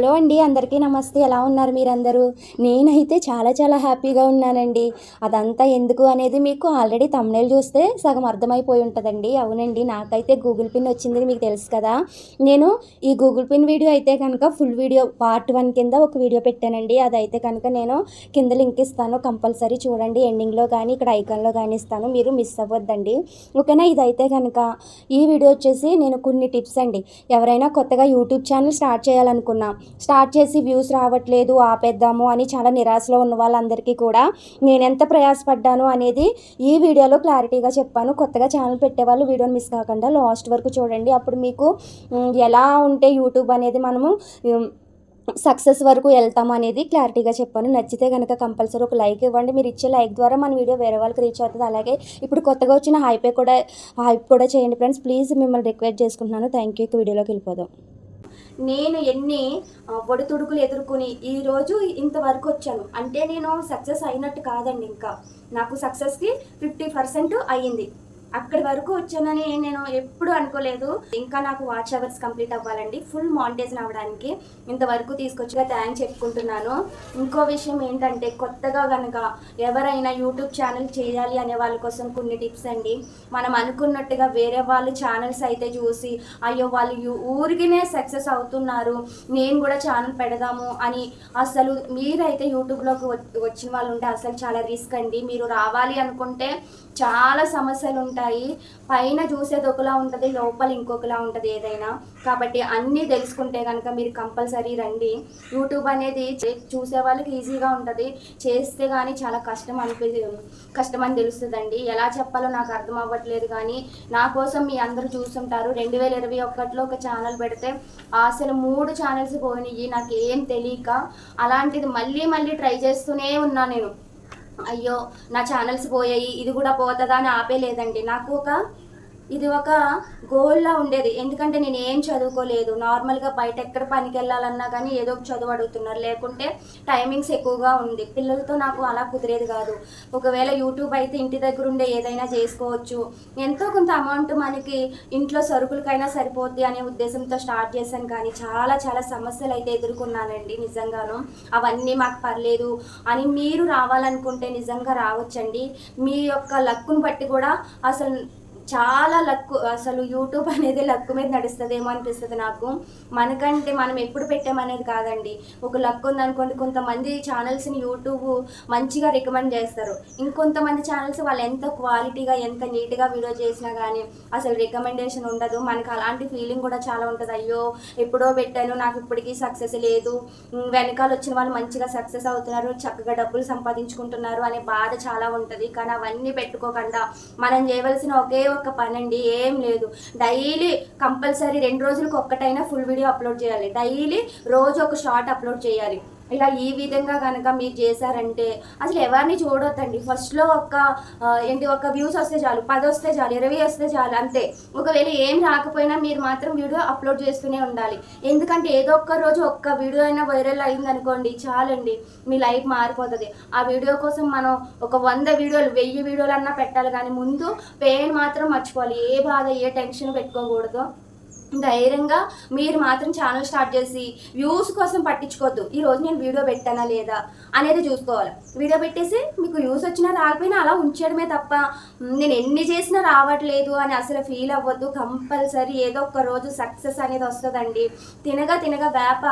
Hello అండి అందరికీ నమస్తే. ఎలా ఉన్నారు మీరందరూ? నేనైతే చాలా చాలా హ్యాపీగా ఉన్నానండి. అదంతా ఎందుకు అనేది మీకు ఆల్రెడీ తమ్నేల్ చూస్తే సగం అర్థమైపోయి ఉంటుందండి. అవునండి నాకైతే గూగుల్ పిన్ వచ్చింది మీకు తెలుసు కదా. నేను ఈ గూగుల్ పిన్ వీడియో అయితే కనుక ఫుల్ వీడియో పార్ట్ వన్ కింద ఒక వీడియో పెట్టానండి. అదైతే కనుక నేను కింద లింక్ ఇస్తాను. కంపల్సరీ చూడండి. ఎండింగ్లో కానీ ఇక్కడ ఐకాన్లో కానీ ఇస్తాను. మీరు మిస్ అవ్వద్దండి. ఓకేనా? ఇదైతే కనుక ఈ వీడియో వచ్చేసి నేను కొన్ని టిప్స్ అండి. ఎవరైనా కొత్తగా యూట్యూబ్ ఛానల్ స్టార్ట్ చేయాలనుకున్నాను స్టార్ట్ చేసి వ్యూస్ రావట్లేదు ఆపేద్దాము అని చాలా నిరాశలో ఉన్న వాళ్ళందరికీ కూడా నేను ఎంత ప్రయాసపడ్డాను అనేది ఈ వీడియోలో క్లారిటీగా చెప్పాను. కొత్తగా ఛానల్ పెట్టేవాళ్ళు వీడియోని మిస్ కాకుండా లాస్ట్ వరకు చూడండి. అప్పుడు మీకు ఎలా ఉంటే యూట్యూబ్ అనేది మనము సక్సెస్ వరకు వెళ్తాం అనేది క్లారిటీగా చెప్పాను. నచ్చితే కనుక కంపల్సరీ ఒక లైక్ ఇవ్వండి. మీరు ఇచ్చే లైక్ ద్వారా మన వీడియో వేరే వాళ్ళకి రీచ్ అవుతుంది. అలాగే ఇప్పుడు కొత్తగా వచ్చిన హైపే కూడా హైప్ కూడా చేయండి ఫ్రెండ్స్. ప్లీజ్ మిమ్మల్ని రిక్వెస్ట్ చేసుకుంటున్నాను. Thank you. వీడియోలోకి వెళ్ళిపోదాం. నేను ఎన్ని ఒడితుడుకులు ఒడిదుడుకులు ఎదుర్కొని ఈరోజు ఇంతవరకు వచ్చాను. అంటే నేను సక్సెస్ అయినట్టు కాదండి ఇంకా. నాకు సక్సెస్కి ఫిఫ్టీ పర్సెంట్ అయ్యింది. అక్కడి వరకు వచ్చానని నేను ఎప్పుడు అనుకోలేదు. ఇంకా నాకు వాచ్ అవర్స్ కంప్లీట్ అవ్వాలండి. ఫుల్ మాంటేజ్ అవ్వడానికి ఇంతవరకు తీసుకొచ్చిగా థ్యాంక్స్ చెప్పుకుంటున్నాను. ఇంకో విషయం ఏంటంటే కొత్తగా కనుక ఎవరైనా యూట్యూబ్ ఛానల్ చేయాలి అనే వాళ్ళ కోసం కొన్ని టిప్స్ అండి. మనం అనుకున్నట్టుగా వేరే వాళ్ళు ఛానల్స్ అయితే చూసి అయ్యో వాళ్ళు ఊరికినే సక్సెస్ అవుతున్నారు. నేను కూడా ఛానల్ పెడదాము అని అసలు మీరైతే యూట్యూబ్లోకి వచ్చిన వాళ్ళు ఉంటే అసలు చాలా రిస్క్ అండి. మీరు రావాలి అనుకుంటే చాలా సమస్యలు ఉంటాయి. పైన చూసేది ఒకలా ఉంటుంది లోపల ఇంకొకలా ఉంటుంది ఏదైనా. కాబట్టి అన్నీ తెలుసుకుంటే కనుక మీరు కంపల్సరీ రండి. యూట్యూబ్ అనేది చే- చూసే వాళ్ళకి ఈజీగా ఉంటుంది. చేస్తే కానీ చాలా కష్టం అనిపి కష్టం అని తెలుస్తుందండి. ఎలా చెప్పాలో నాకు అర్థం అవ్వట్లేదు కానీ నా కోసం మీ అందరూ చూస్తుంటారు రెండు వేల ఇరవై ఒకటిలో ఒక ఛానల్ పెడితే అసలు మూడు ఛానల్స్ పోయినాయి నాకు ఏం తెలియక అలాంటిది మళ్ళీ మళ్ళీ ట్రై చేస్తూనే ఉన్నా నేను. అయ్యో నా ఛానల్స్ పోయాయి ఇది కూడా పోతుందా అని ఆపేలేదండి నాకు ఒక ఇది ఒక గోల్లా ఉండేది. ఎందుకంటే నేను ఏం చదువుకోలేదు. నార్మల్గా బయట ఎక్కడ పనికి వెళ్ళాలన్నా కానీ ఏదో ఒక చదువు అడుగుతున్నారు. లేకుంటే టైమింగ్స్ ఎక్కువగా ఉంది. పిల్లలతో నాకు అలా కుదిరేది కాదు. ఒకవేళ యూట్యూబ్ అయితే ఇంటి దగ్గర ఉండే ఏదైనా చేసుకోవచ్చు. ఎంతో కొంత అమౌంట్ మనకి ఇంట్లో సరుకులకైనా సరిపోద్ది అనే ఉద్దేశంతో స్టార్ట్ చేశాను. కానీ చాలా చాలా సమస్యలు అయితే ఎదుర్కొన్నానండి నిజంగాను. అవన్నీ మాకు పర్లేదు అని మీరు రావాలనుకుంటే నిజంగా రావచ్చండి. మీ యొక్క లక్కును బట్టి కూడా అసలు చాలా లక్కు అసలు యూట్యూబ్ అనేది లక్కు మీద నడుస్తుందేమో అనిపిస్తుంది నాకు. మనకంటే మనం ఎప్పుడు పెట్టామనేది కాదండి. ఒక లక్ ఉందనుకోండి కొంతమంది ఛానల్స్ని యూట్యూబ్ మంచిగా రికమెండ్ చేస్తారు. ఇంకొంతమంది ఛానల్స్ వాళ్ళు ఎంత క్వాలిటీగా ఎంత నీట్గా వీడియో చేసినా కానీ అసలు రికమెండేషన్ ఉండదు. మనకు అలాంటి ఫీలింగ్ కూడా చాలా ఉంటుంది. అయ్యో ఎప్పుడో పెట్టాను నాకు ఇప్పటికీ సక్సెస్ లేదు. వెనకాల వచ్చిన వాళ్ళు మంచిగా సక్సెస్ అవుతున్నారు చక్కగా డబ్బులు సంపాదించుకుంటున్నారు అనే బాధ చాలా ఉంటుంది. కానీ అవన్నీ పెట్టుకోకుండా మనం చేయవలసిన ఒకే ఒక్క పని అండి ఏం లేదు. డైలీ కంపల్సరీ రెండు రోజులకు ఒక్కటైనా ఫుల్ వీడియో అప్లోడ్ చేయాలి. డైలీ రోజు ఒక షార్ట్ అప్లోడ్ చేయాలి. ఇలా ఈ విధంగా కనుక మీరు చేశారంటే అసలు ఎవరిని చూడొద్దండి. ఫస్ట్లో ఒక ఏంటి ఒక వ్యూస్ వస్తే చాలు పది వస్తే చాలు ఇరవై వస్తే చాలు అంతే. ఒకవేళ ఏం రాకపోయినా మీరు మాత్రం వీడియో అప్లోడ్ చేస్తూనే ఉండాలి. ఎందుకంటే ఏదో ఒక్క రోజు ఒక్క వీడియో అయినా వైరల్ అయింది అనుకోండి చాలండి మీ లైఫ్ మారిపోతుంది. ఆ వీడియో కోసం మనం ఒక వంద వీడియోలు వెయ్యి వీడియోలు అన్నా పెట్టాలి. కానీ ముందు పెయిన్ మాత్రం మర్చిపోవాలి. ఏ బాధ ఏ టెన్షన్ పెట్టుకోకూడదు. ధైర్యంగా మీరు మాత్రం ఛానల్ స్టార్ట్ చేసి వ్యూస్ కోసం పట్టించుకోవద్దు. ఈ రోజు నేను వీడియో పెట్టానా లేదా అనేది చూసుకోవాలి. వీడియో పెట్టేసి మీకు వ్యూస్ వచ్చినా రాకపోయినా అలా ఉంచడమే తప్ప నేను ఎన్ని చేసినా రావట్లేదు అని అసలు ఫీల్ అవ్వద్దు. కంపల్సరీ ఏదో ఒక రోజు సక్సెస్ అనేది వస్తుందండి. తినగా తినగా వేప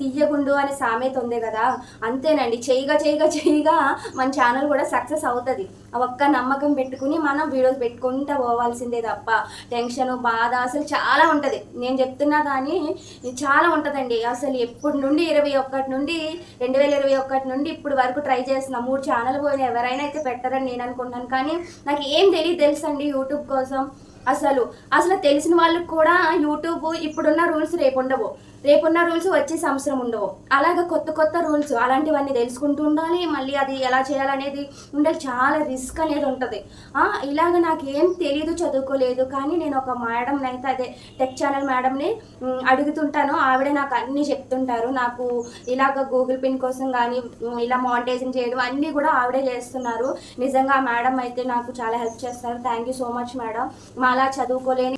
తీయగుండు అనే సామెత ఉంది కదా. అంతేనండి. చేయగా చేయగా చేయగా మన ఛానల్ కూడా సక్సెస్ అవుతుంది. ఒక్క నమ్మకం పెట్టుకుని మనం వీడియోస్ పెట్టుకుంటూ పోవాల్సిందే తప్ప. టెన్షన్ బాధ అసలు చాలా ఉంటుంది. నేను చెప్తున్నా కానీ చాలా ఉంటుందండి. అసలు ఎప్పటి నుండి ఇరవై ఒక్కటి నుండి రెండు వేల ఇరవై ఒకటి నుండి ఇప్పుడు వరకు ట్రై చేస్తున్నా. మూడు ఛానల్ పోయిన ఎవరైనా అయితే పెట్టరని నేను అనుకుంటాను కానీ నాకు ఏం తెలియదు తెలుసండి యూట్యూబ్ కోసం. అసలు అసలు తెలిసిన వాళ్ళకి కూడా యూట్యూబ్ ఇప్పుడున్న రూల్స్ రేపు ఉండవు. రేపున్న రూల్స్ వచ్చే సంవత్సరం ఉండవు. అలాగే కొత్త కొత్త రూల్స్ అలాంటివన్నీ తెలుసుకుంటూ ఉండాలి. మళ్ళీ అది ఎలా చేయాలనేది ఉండాలి. చాలా రిస్క్ అనేది ఉంటుంది. ఇలాగ నాకు ఏం తెలియదు చదువుకోలేదు. కానీ నేను ఒక మేడంని అయితే అదే టెక్ ఛానల్ మేడంని అడుగుతుంటాను. ఆవిడ నాకు అన్నీ చెప్తుంటారు. నాకు ఇలాగ గూగుల్ పిన్ కోసం కానీ ఇలా మానిటైజింగ్ చేయడం అన్నీ కూడా ఆవిడే చేస్తున్నారు. నిజంగా మేడం అయితే నాకు చాలా హెల్ప్ చేస్తారు. Thank you so much madam. మా అలా చదువుకోలేని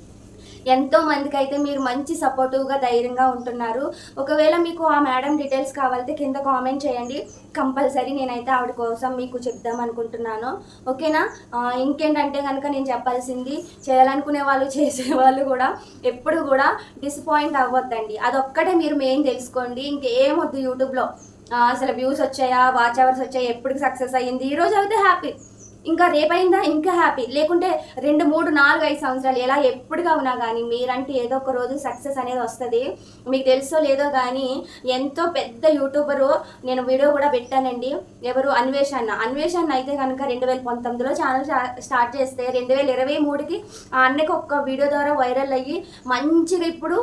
ఎంతో మందికి అయితే మీరు మంచి సపోర్టివ్గా ధైర్యంగా ఉంటున్నారు. ఒకవేళ మీకు ఆ మేడం డీటెయిల్స్ కావాలంటే కింద కామెంట్ చేయండి. కంపల్సరీ నేనైతే ఆవిడ కోసం మీకు చెప్దాం అనుకుంటున్నాను. ఓకేనా? ఇంకేంటంటే కనుక నేను చెప్పాల్సింది చేయాలనుకునే వాళ్ళు చేసే వాళ్ళు కూడా ఎప్పుడు కూడా డిసప్పాయింట్ అవ్వద్దండి. అదొక్కటే మీరు మెయిన్ తెలుసుకోండి. ఇంకేం వద్దు యూట్యూబ్లో అసలు వ్యూస్ వచ్చాయా వాచ్ అవర్స్ వచ్చాయా ఎప్పుడు సక్సెస్ అయ్యింది? ఈరోజు అయితే హ్యాపీ ఇంకా రేపైందా? ఇంకా హ్యాపీ లేకుంటే రెండు మూడు నాలుగు ఐదు సంవత్సరాలు ఎలా ఎప్పుడుగా ఉన్నా కానీ మీరంటే ఏదో ఒక రోజు సక్సెస్ అనేది వస్తుంది. మీకు తెలుసో లేదో కానీ ఎంతో పెద్ద యూట్యూబరు నేను వీడియో కూడా పెట్టానండి. ఎవరు? అన్వేషణ అన్వేషణ అయితే కనుక రెండు వేల పంతొమ్మిదిలో ఛానల్ స్టార్ట్ చేస్తే రెండు వేల ఇరవై మూడుకి ఆ అన్నకి ఒక్క వీడియో ద్వారా వైరల్ అయ్యి మంచిగా ఇప్పుడు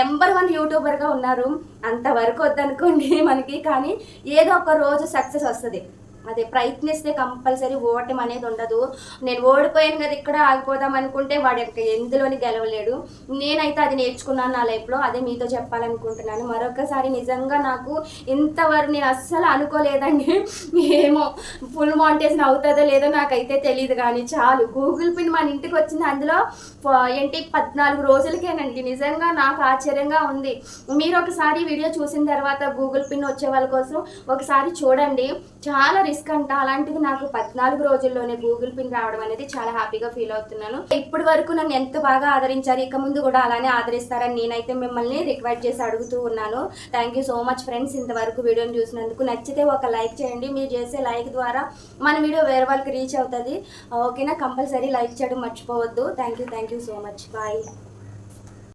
నెంబర్ వన్ యూట్యూబర్గా ఉన్నారు. అంతవరకు వద్దనుకోండి మనకి. కానీ ఏదో ఒక రోజు సక్సెస్ వస్తుంది. అదే ప్రయత్నిస్తే కంపల్సరీ ఓటమి అనేది ఉండదు. నేను ఓడిపోయాను కదా ఇక్కడ ఆగిపోదాం అనుకుంటే వాడు ఇంకా ఎందులోని గెలవలేడు. నేనైతే అది నేర్చుకున్నాను నా లైఫ్లో అదే మీతో చెప్పాలనుకుంటున్నాను. మరొకసారి నిజంగా నాకు ఇంతవరకు నేను అస్సలు అనుకోలేదండి. ఏమో ఫుల్ మౌంటేషన్ అవుతుందో లేదో నాకైతే తెలియదు కానీ చాలు. గూగుల్ పిన్ మన ఇంటికి వచ్చింది అందులో ఏంటి పద్నాలుగు రోజులకేనండి. నిజంగా నాకు ఆశ్చర్యంగా ఉంది. మీరు ఒకసారి వీడియో చూసిన తర్వాత గూగుల్ పిన్ వచ్చే వాళ్ళ కోసం ఒకసారి చూడండి. చాలా రిస్క్ అంట అలాంటిది నాకు పద్నాలుగు రోజుల్లోనే గూగుల్ పిన్ రావడం అనేది చాలా హ్యాపీగా ఫీల్ అవుతున్నాను. ఇప్పటి వరకు నన్ను ఎంత బాగా ఆదరించారు ఇక ముందు కూడా అలానే ఆదరిస్తారని నేనైతే మిమ్మల్ని రిక్వెస్ట్ చేసి అడుగుతూ ఉన్నాను. Thank you so much friends ఇంతవరకు వీడియోని చూసినందుకు. నచ్చితే ఒక లైక్ చేయండి. మీరు చేసే లైక్ ద్వారా మన వీడియో వేరే వాళ్ళకి రీచ్ అవుతుంది. ఓకేనా? కంపల్సరీ లైక్ చేయడం మర్చిపోవద్దు. Thank you thank you so much bye